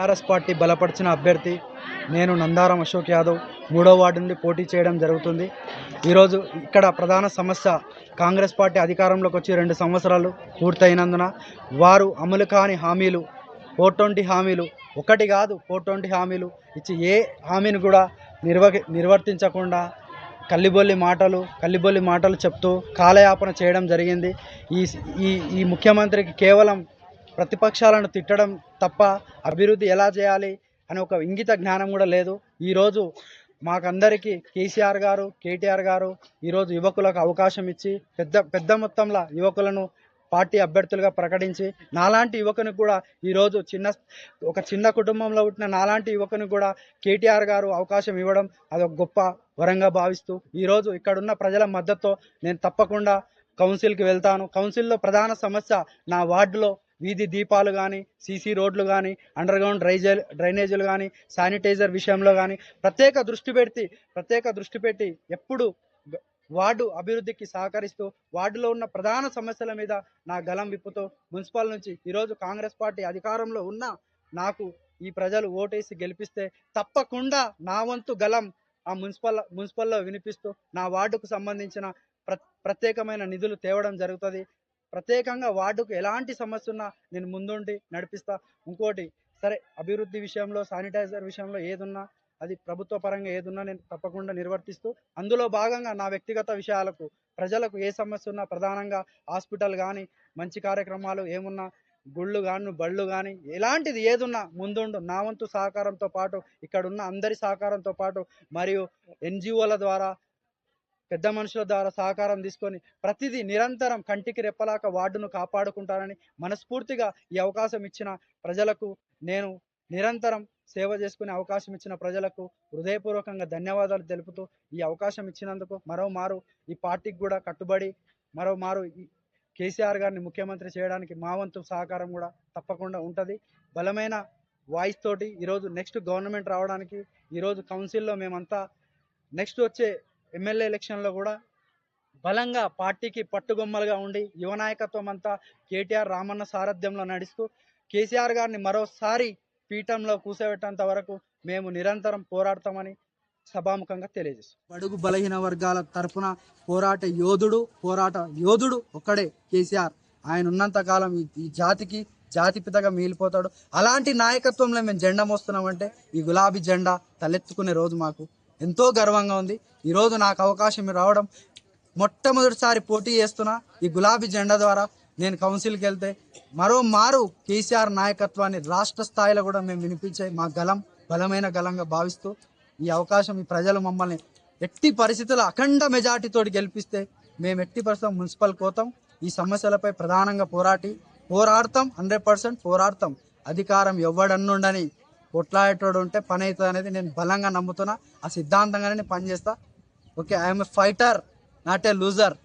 TRS party బలపరిచిన అభ్యర్థి నేను నందారం అశోక్ యాదవ్ మూడో వార్డు నుండి పోటీ చేయడం జరుగుతుంది. ఈరోజు ఇక్కడ ప్రధాన సమస్య కాంగ్రెస్ పార్టీ అధికారంలోకి వచ్చి రెండు సంవత్సరాలు పూర్తయినందున వారు అమలు కాని హామీలు ఫోర్ ట్వంటీ హామీలు ఒకటి కాదు ఫోర్ ట్వంటీ హామీలు ఇచ్చి ఏ హామీని కూడా నిర్వ నిర్వర్తించకుండా కల్లిబొల్లి మాటలు కల్లిబొల్లి మాటలు చెప్తూ కాలయాపన చేయడం జరిగింది. ఈ ఈ ఈ ముఖ్యమంత్రికి కేవలం ప్రతిపక్షాలను తిట్టడం తప్ప అభివృద్ధి ఎలా చేయాలి అనే ఒక ఇంగిత జ్ఞానం కూడా లేదు. ఈరోజు మాకందరికీ కేసీఆర్ గారు కేటీఆర్ గారు ఈరోజు యువకులకు అవకాశం ఇచ్చి పెద్ద పెద్ద మొత్తంలో యువకులను పార్టీ అభ్యర్థులుగా ప్రకటించి నాలాంటి యువకుని కూడా ఈరోజు చిన్న ఒక చిన్న కుటుంబంలో పుట్టిన నాలాంటి యువకుని కూడా కేటీఆర్ గారు అవకాశం ఇవ్వడం అదొక గొప్ప వరంగా భావిస్తూ ఈరోజు ఇక్కడున్న ప్రజల మద్దతుతో నేను తప్పకుండా కౌన్సిల్కి వెళ్తాను. కౌన్సిల్లో ప్రధాన సమస్య నా వార్డులో వీధి దీపాలు కానీ సీసీ రోడ్లు కానీ అండర్గ్రౌండ్ డ్రైజర్ డ్రైజే డ్రైనేజీలు కానీ శానిటైజర్ విషయంలో కానీ ప్రత్యేక దృష్టి పెట్టి ప్రత్యేక దృష్టి పెట్టి ఎప్పుడు వార్డు అభివృద్ధికి సహకరిస్తూ వార్డులో ఉన్న ప్రధాన సమస్యల మీద నా గలం విప్పుతో మున్సిపల్ నుంచి ఈరోజు కాంగ్రెస్ పార్టీ అధికారంలో ఉన్న నాకు ఈ ప్రజలు ఓటేసి గెలిపిస్తే తప్పకుండా నా వంతు గలం ఆ మున్సిపల్ మున్సిపల్లో వినిపిస్తూ నా వార్డుకు సంబంధించిన ప్ర ప్రత్యేకమైన నిధులు తేవడం జరుగుతుంది. ప్రత్యేకంగా వార్డుకు ఎలాంటి సమస్య ఉన్నా నేను ముందుండి నడిపిస్తా. ఇంకోటి సరే అభివృద్ధి విషయంలో శానిటైజర్ విషయంలో ఏదున్నా అది ప్రభుత్వ పరంగా ఏదున్నా నేను తప్పకుండా నిర్వర్తిస్తూ అందులో భాగంగా నా వ్యక్తిగత విషయాలకు ప్రజలకు ఏ సమస్య ఉన్నా ప్రధానంగా హాస్పిటల్ కానీ మంచి కార్యక్రమాలు ఏమున్నా గుళ్ళు కానీ బళ్ళు కానీ ఎలాంటిది ఏదున్నా ముందుండు. నా వంతు సహకారంతో పాటు ఇక్కడున్న అందరి సహకారంతో పాటు మరియు ఎన్జిఓల ద్వారా పెద్ద మనుషుల ద్వారా సహకారం తీసుకొని ప్రతిదీ నిరంతరం కంటికి రెప్పలాక వార్డును కాపాడుకుంటానని మనస్ఫూర్తిగా ఈ అవకాశం ఇచ్చిన ప్రజలకు నేను నిరంతరం సేవ చేసుకునే అవకాశం ఇచ్చిన ప్రజలకు హృదయపూర్వకంగా ధన్యవాదాలు తెలుపుతూ ఈ అవకాశం ఇచ్చినందుకు మరోమారు ఈ పార్టీకి కూడా కట్టుబడి మరోమారు ఈ కేసీఆర్ గారిని ముఖ్యమంత్రి చేయడానికి మా వంతు సహకారం కూడా తప్పకుండా ఉంటుంది. బలమైన వాయిస్ తోటి ఈరోజు నెక్స్ట్ గవర్నమెంట్ రావడానికి ఈరోజు కౌన్సిల్లో మేమంతా నెక్స్ట్ వచ్చే ఎమ్మెల్యే ఎలక్షన్లో కూడా బలంగా పార్టీకి పట్టుగొమ్మలుగా ఉండి యువ నాయకత్వం అంతా కేటీఆర్ రామన్న సారథ్యంలో నడుస్తూ కేసీఆర్ గారిని మరోసారి పీఠంలో కూర్చోబెట్టేంత వరకు మేము నిరంతరం పోరాడతామని సభాముఖంగా తెలియజేస్తాం. బడుగు బలహీన వర్గాల తరఫున పోరాట యోధుడు పోరాట యోధుడు ఒక్కడే కేసీఆర్. ఆయన ఉన్నంత కాలం ఈ- జాతికి జాతి పితగా మిగిలిపోతాడు. అలాంటి నాయకత్వంలో మేము జెండా మోస్తున్నామంటే ఈ గులాబీ జెండా తలెత్తుకునే రోజు మాకు ఎంతో గర్వంగా ఉంది. ఈరోజు నాకు అవకాశం రావడం మొట్టమొదటిసారి పోటీ చేస్తున్న ఈ గులాబీ జెండా ద్వారా నేను కౌన్సిల్కి వెళ్తే మరో మారు కేసీఆర్ నాయకత్వాన్ని రాష్ట్ర స్థాయిలో కూడా మేము వినిపించే మా గలం బలమైన గలంగా భావిస్తూ ఈ అవకాశం ఈ ప్రజలు మమ్మల్ని ఎట్టి పరిస్థితుల అఖండ మెజార్టీతో గెలిపిస్తే మేము ఎట్టి పరిస్థితుల మున్సిపల్ కోతాం ఈ సమస్యలపై ప్రధానంగా పోరాటి పోరాడతాం హండ్రెడ్ పర్సెంట్ పోరాడతాం. అధికారం ఎవ్వడన్నుండని కొట్లాడేటోడు ఉంటే పని అవుతుంది అనేది నేను బలంగా నమ్ముతున్నా. ఆ సిద్ధాంతంగానే నేను పనిచేస్తా. Okay I'm a fighter not a loser